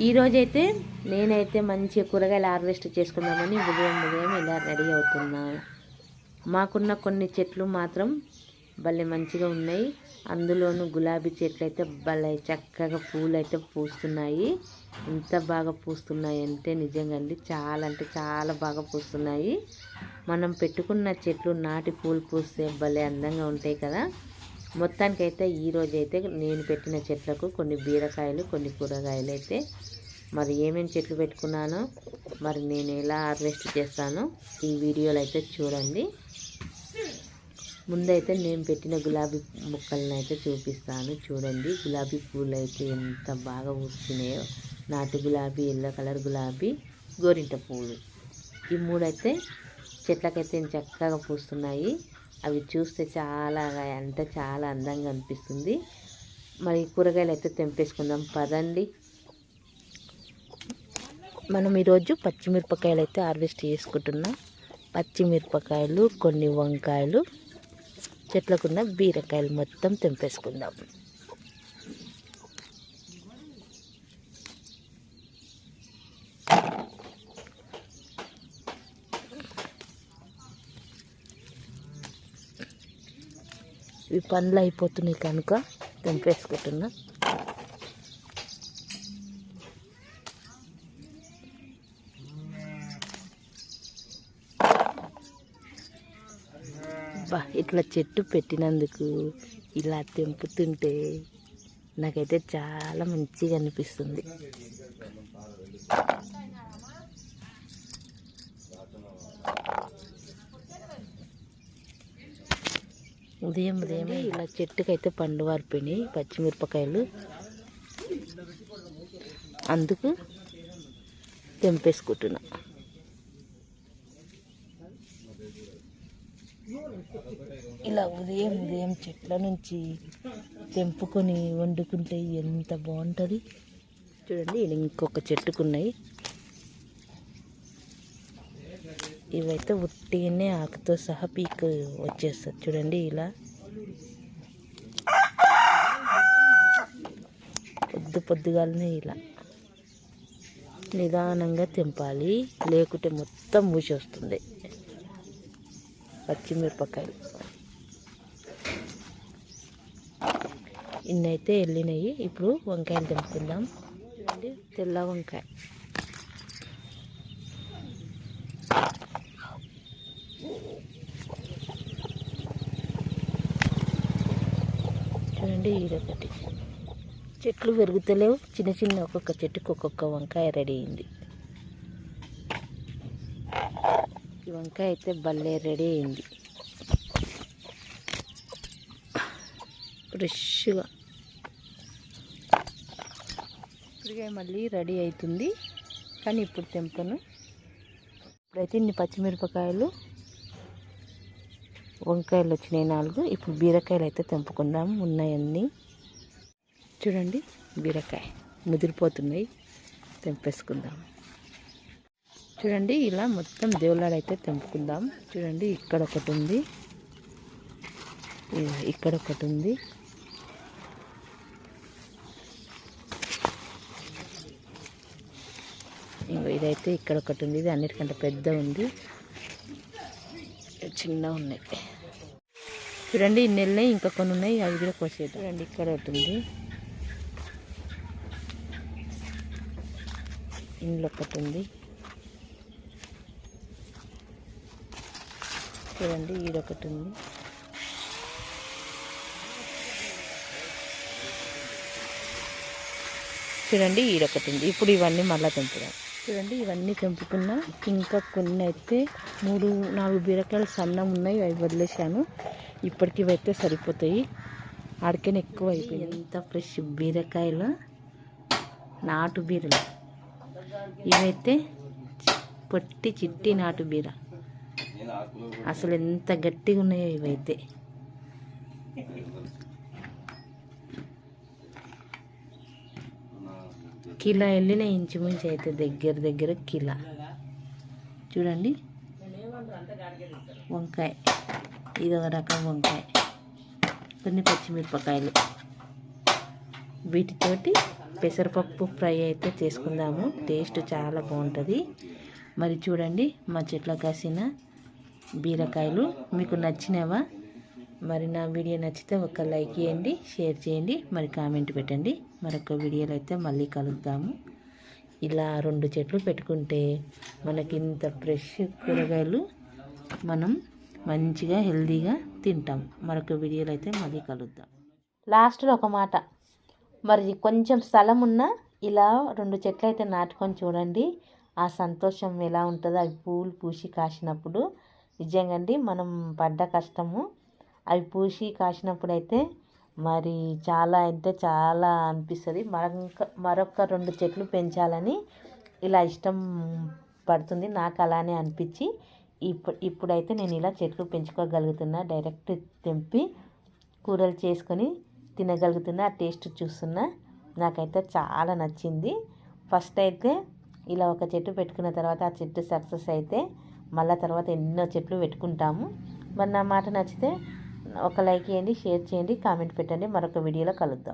ఈరోజైతే నేనైతే మంచిగా కూరగాయలు హార్వెస్ట్ చేసుకుందామని ఉదయం ఉదయం ఇలా రెడీ అవుతున్నా. మాకున్న కొన్ని చెట్లు మాత్రం భలే మంచిగా ఉన్నాయి. అందులోనూ గులాబీ చెట్లు అయితే భలే చక్కగా పూలు అయితే పూస్తున్నాయి. ఎంత బాగా పూస్తున్నాయి అంటే నిజంగా అండి చాలా అంటే చాలా బాగా పూస్తున్నాయి. మనం పెట్టుకున్న చెట్లు నాటి పూలు పూస్తే భలే అందంగా ఉంటాయి కదా. మొత్తానికైతే ఈరోజు అయితే నేను పెట్టిన చెట్లకు కొన్ని బీరకాయలు కొన్ని కూరగాయలు అయితే మరి ఏమేమి చెట్లు పెట్టుకున్నానో మరి నేను ఎలా హార్వెస్ట్ చేస్తానో ఈ వీడియోలు అయితే చూడండి. ముందైతే నేను పెట్టిన గులాబీ మొక్కలను అయితే చూపిస్తాను. చూడండి గులాబీ పూలు అయితే ఎంత బాగా పూస్తున్నాయో నాటు గులాబీ ఎల్లో కలర్ గులాబీ గోరింట పూలు. ఈ మూడైతే చెట్లకైతే చక్కగా పూస్తున్నాయి. అవి చూస్తే చాలా అంటే చాలా అందంగా అనిపిస్తుంది. మరి కూరగాయలు అయితే తెంపేసుకుందాం. పదండి. మనం ఈరోజు పచ్చిమిరపకాయలు అయితే హార్వెస్ట్ చేసుకుంటున్నాం. పచ్చిమిరపకాయలు కొన్ని వంకాయలు చెట్లకున్న బీరకాయలు మొత్తం తెంపేసుకుందాం. ఇవి పండ్లు అయిపోతున్నాయి కనుక తెంపేసుకుంటున్నా. బా ఇట్లా చెట్టు పెట్టినందుకు ఇలా తెంపుతుంటే నాకైతే చాలా మంచిగా అనిపిస్తుంది. ఉదయం ఉదయమే ఇలా చెట్టుకైతే పండు వారిపోయినాయి పచ్చిమిరపకాయలు. అందుకు తెంపేసుకుంటున్నా. ఇలా ఉదయం ఉదయం చెట్ల నుంచి తెంపుకొని వండుకుంటే ఎంత బాగుంటుంది. చూడండి ఇంకొక చెట్టుకున్నాయి. ఇవైతే ఉట్టిగానే ఆకుతో సహా పీక్ వచ్చేస్తుంది చూడండి ఇలా. పొద్దు పొద్దుగాలనే ఇలా. నిదానంగా తెంపాలి. లేకుంటే మొత్తం మూసి వస్తుంది పచ్చిమిరపకాయలు. ఇన్నైతే వెళ్ళినాయి. ఇప్పుడు వంకాయలు తెంపుకుందాం. తెల్ల వంకాయ. చూడండి ఇదొకటి. చెట్లు పెరుగుతలేవు. చిన్న చిన్న ఒక్కొక్క చెట్టుకు ఒక్కొక్క వంకాయ రెడీ అయింది. ఈ వంకాయ అయితే భలే రెడీ అయింది. ఫ్రెష్గా. ఇప్పుడుగా మళ్ళీ రెడీ అవుతుంది. కానీ ఇప్పుడు తెంపను ఇప్పుడైతే ఇన్ని పచ్చిమిరపకాయలు వంకాయలు వచ్చినాయి నాలుగు. ఇప్పుడు బీరకాయలు అయితే తెంపుకుందాం ఉన్నాయన్నీ. చూడండి బీరకాయ ముదిరిపోతున్నాయి. తెంపేసుకుందాం. చూడండి ఇలా మొత్తం దేవులాడ అయితే తెంపుకుందాం. చూడండి ఇక్కడ ఒకటి ఉంది ఇక్కడ ఒకటి ఉంది ఇదైతే ఇక్కడ ఒకటి ఉంది ఇది అన్నిటికంటే పెద్ద ఉంది చిన్న ఉన్నాయి చూడండి ఇన్ని వెళ్ళినాయి ఇంకా కొన్ని ఉన్నాయి అవి కూడా కోసేది చూడండి ఇక్కడ ఒకటి ఉంది ఇంట్లో ఒకటి ఉంది. చూడండి ఈడొకటి ఉంది. చూడండి ఈడొకటి ఉంది. ఇప్పుడు ఇవన్నీ మళ్ళీ తెంపుదాం. చూడండి ఇవన్నీ తెంపుకున్నా ఇంకా కొన్ని అయితే మూడు నాలుగు బీరకాయలు సన్నం ఉన్నాయి అవి వదిలేసాను ఇప్పటికి ఇవైతే సరిపోతాయి. ఆడికైనా ఎక్కువ అయిపోయింది ఎంత ఫ్రెష్ బీరకాయలు నాటు బీరలు. ఇవైతే పొట్టి చిట్టి నాటు బీర. అసలు ఎంత గట్టిగా ఉన్నాయో ఇవైతే. కిలో వెళ్ళిన ఇంచుమించు అయితే దగ్గర దగ్గర కిలో. చూడండి. వంకాయ. ఇది ఒక రకం వంకాయ. కొన్ని పచ్చిమిరపకాయలు. వీటితోటి పెసరపప్పు ఫ్రై అయితే చేసుకుందాము. టేస్ట్ చాలా బాగుంటుంది. మరి చూడండి మా చెట్ల కాసిన బీరకాయలు. మీకు నచ్చినవా? మరి నా వీడియో నచ్చితే ఒక లైక్ చేయండి షేర్ చేయండి మరి కామెంట్ పెట్టండి. మరొక వీడియోలో అయితే మళ్ళీ కలుద్దాము. ఇలా రెండు చెట్లు పెట్టుకుంటే మనకి ఇంత ఫ్రెష్ కూరగాయలు మనం మంచిగా హెల్తీగా తింటాం. మరొక వీడియోలో అయితే మళ్ళీ కలుద్దాం. లాస్ట్లో ఒక మాట. మరి కొంచెం స్థలం ఉన్నా ఇలా రెండు చెట్లు అయితే నాటుకొని చూడండి. ఆ సంతోషం ఎలా ఉంటుందో. అవి పూలు పూసి కాసినప్పుడు నిజంగా అండి మనం పడ్డ కష్టము. అవి పూసి కాసినప్పుడు అయితే మరి చాలా అంటే చాలా అనిపిస్తుంది. మరొక మరొక రెండు చెట్లు పెంచాలని ఇలా ఇష్టం పడుతుంది. నాకు అలానే అనిపించి ఇప్పుడు ఇప్పుడైతే నేను ఇలా చెట్లు పెంచుకోగలుగుతున్నా. డైరెక్ట్ తెంపి కూరలు చేసుకొని తినగలుగుతున్నా ఆ టేస్ట్ చూస్తున్నా. నాకైతే చాలా నచ్చింది. ఫస్ట్ అయితే ఇలా ఒక చెట్టు పెట్టుకున్న తర్వాత ఆ చెట్టు సక్సెస్ అయితే మళ్ళీ తర్వాత ఎన్నో చెట్లు పెట్టుకుంటాము. మరి నా మాట నచ్చితే ఒక లైక్ చేయండి షేర్ చేయండి కామెంట్ పెట్టండి. మరొక వీడియోలో కలుద్దాం.